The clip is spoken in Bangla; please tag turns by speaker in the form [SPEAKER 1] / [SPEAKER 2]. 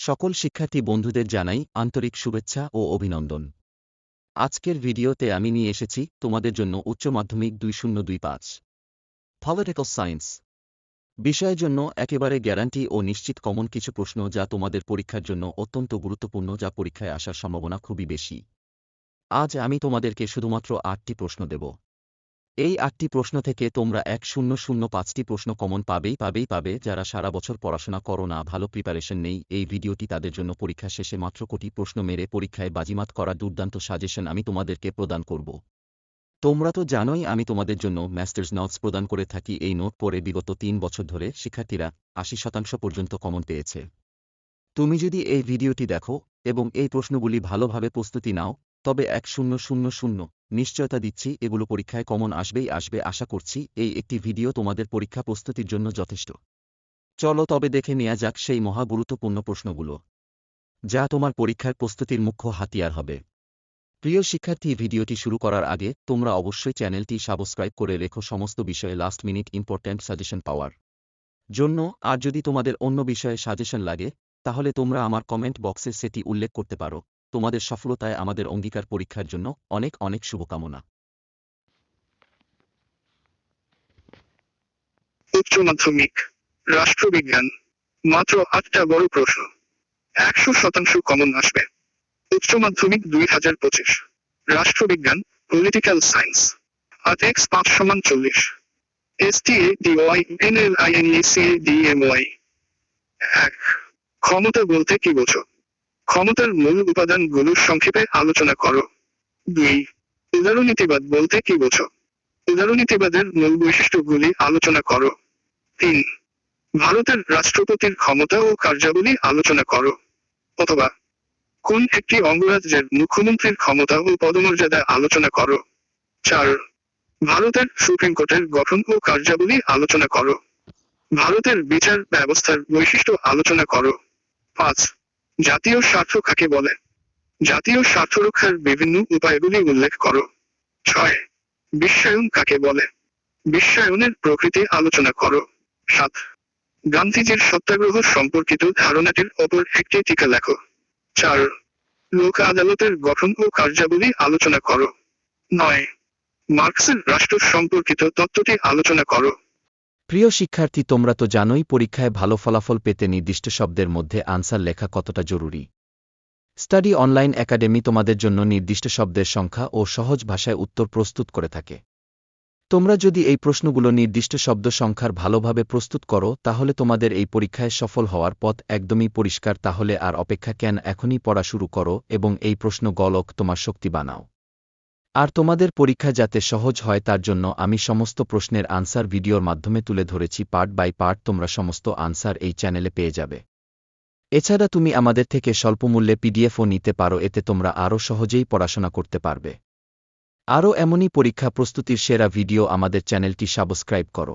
[SPEAKER 1] সকল শিক্ষার্থী বন্ধুদের জানাই আন্তরিক শুভেচ্ছা ও অভিনন্দন। আজকের ভিডিওতে আমি নিয়ে এসেছি তোমাদের জন্য উচ্চ মাধ্যমিক দুই শূন্য দুই পাঁচ। পলিটিক্যাল সায়েন্স বিষয়ের জন্য একেবারে গ্যারান্টি ও নিশ্চিত কমন কিছু প্রশ্ন যা তোমাদের পরীক্ষার জন্য অত্যন্ত গুরুত্বপূর্ণ যা পরীক্ষায় আসার সম্ভাবনা খুবই বেশি। আজ আমি তোমাদেরকে শুধুমাত্র আটটি প্রশ্ন দেব। এই আটটি প্রশ্ন থেকে তোমরা এক শূন্য শূন্য পাঁচটি প্রশ্ন কমন পাবেই পাবেই পাবে যারা সারা বছর পড়াশোনা করো না, ভালো প্রিপারেশন নেই। এই ভিডিওটি তাদের জন্য পরীক্ষা শেষে মাত্র কোটি প্রশ্ন মেরে পরীক্ষায় বাজিমাত করা দুর্দান্ত সাজেশন আমি তোমাদেরকে প্রদান করব। তোমরা তো জানোই আমি তোমাদের জন্য মাস্টার্স নোটস প্রদান করে থাকি। এই নোট পরে বিগত তিন বছর ধরে শিক্ষার্থীরা আশি শতাংশ পর্যন্ত কমন পেয়েছে। তুমি যদি এই ভিডিওটি দেখো এবং এই প্রশ্নগুলি ভালোভাবে প্রস্তুতি নাও, তবে এক শূন্য শূন্য শূন্য নিশ্চয়তা দিচ্ছি, এগুলো পরীক্ষায় কমন আসবেই আসবে, আশা করছি, এই একটি ভিডিও তোমাদের পরীক্ষা প্রস্তুতির জন্য যথেষ্ট। চলো তবে দেখে নেওয়া যাক সেই মহা গুরুত্বপূর্ণ প্রশ্নগুলো। যা তোমার পরীক্ষার প্রস্তুতির মুখ্য হাতিয়ার হবে। প্রিয় শিক্ষার্থী, ভিডিওটি শুরু করার আগে তোমরা অবশ্যই চ্যানেলটি সাবস্ক্রাইব করে রেখো সমস্ত বিষয়ে লাস্ট মিনিট ইম্পর্ট্যান্ট সাজেশন পাওয়ার জন্য। আর যদি তোমাদের অন্য বিষয়ে সাজেশন লাগে, তাহলে তোমরা আমার কমেন্ট বক্সে সেটি উল্লেখ করতে পারো। তোমাদের সফলতায় আমাদের অঙ্গীকার পরীক্ষার জন্য অনেক অনেক শুভকামনা।
[SPEAKER 2] উচ্চ মাধ্যমিক, রাষ্ট্রবিজ্ঞান, মাত্র আটটা বড় প্রশ্ন, একশো শতাংশ কমন আসবে। উচ্চ মাধ্যমিক দুই হাজার পঁচিশ, রাষ্ট্রবিজ্ঞান পলিটিক্যাল সায়েন্স আট এক্স পাঁচ সমান চল্লিশ S T A D Y N L I N E C A D M Y এক, ক্ষমতা বলতে কি বোঝো? ক্ষমতার মূল উপাদানগুলোর সংক্ষেপে আলোচনা করো। দুই উদারনীতিবাদ বলতে কি বোঝো? উদারনীতিবাদের মূল বৈশিষ্ট্যগুলি আলোচনা করো। তিন, ভারতের রাষ্ট্রপতির ক্ষমতা ও কার্যাবলী আলোচনা করো। অথবা, কোন একটি অঙ্গরাজ্যের মুখ্যমন্ত্রীর ক্ষমতা ও পদমর্যাদা আলোচনা করো। চার, ভারতের সুপ্রিম কোর্টের গঠন ও কার্যাবলী আলোচনা করো। ভারতের বিচার ব্যবস্থার বৈশিষ্ট্য আলোচনা করো। পাঁচ জাতীয় স্বার্থ কাকে বলে? জাতীয় স্বার্থ রক্ষার বিভিন্ন উপায়গুলি উল্লেখ করো। ছয়, বিশ্বায়ন কাকে বলে? বিশ্বায়নের প্রকৃতি আলোচনা করো। সাত, গান্ধীজির সত্যাগ্রহ সম্পর্কিত ধারণাটির ওপর একটি টিকা লেখো। চার, লোক আদালতের গঠন ও কার্যাবলী আলোচনা করো। নয়, মার্কসের রাষ্ট্র সম্পর্কিত তত্ত্বটি আলোচনা করো।
[SPEAKER 1] প্রিয় শিক্ষার্থী, তোমরা তো জানোই, পরীক্ষায় ভালো ফলাফল পেতে নির্দিষ্ট শব্দের মধ্যে আনসার লেখা কতটা জরুরি। স্টাডি অনলাইন একাডেমি তোমাদের জন্য নির্দিষ্ট শব্দের সংখ্যা ও সহজ ভাষায় উত্তর প্রস্তুত করে থাকে। তোমরা যদি এই প্রশ্নগুলো নির্দিষ্ট শব্দ সংখ্যার ভালোভাবে প্রস্তুত করো, তাহলে তোমাদের এই পরীক্ষায় সফল হওয়ার পথ একদমই পরিষ্কার। তাহলে আর অপেক্ষা কেন এখনই পড়া শুরু করো এবং এই প্রশ্ন গলক তোমার শক্তি বানাও। আর তোমাদের পরীক্ষা যাতে সহজ হয় তার জন্য আমি সমস্ত প্রশ্নের আনসার ভিডিওর মাধ্যমে তুলে ধরেছি পার্ট বাই পার্ট তোমরা সমস্ত আনসার এই চ্যানেলে পেয়ে যাবে। এছাড়া তুমি আমাদের থেকে স্বল্পমূল্যে পিডিএফও নিতে পারো, এতে তোমরা আরও সহজেই পড়াশোনা করতে পারবে। আরও এমনই পরীক্ষা প্রস্তুতির সেরা ভিডিও আমাদের চ্যানেলটি সাবস্ক্রাইব করো।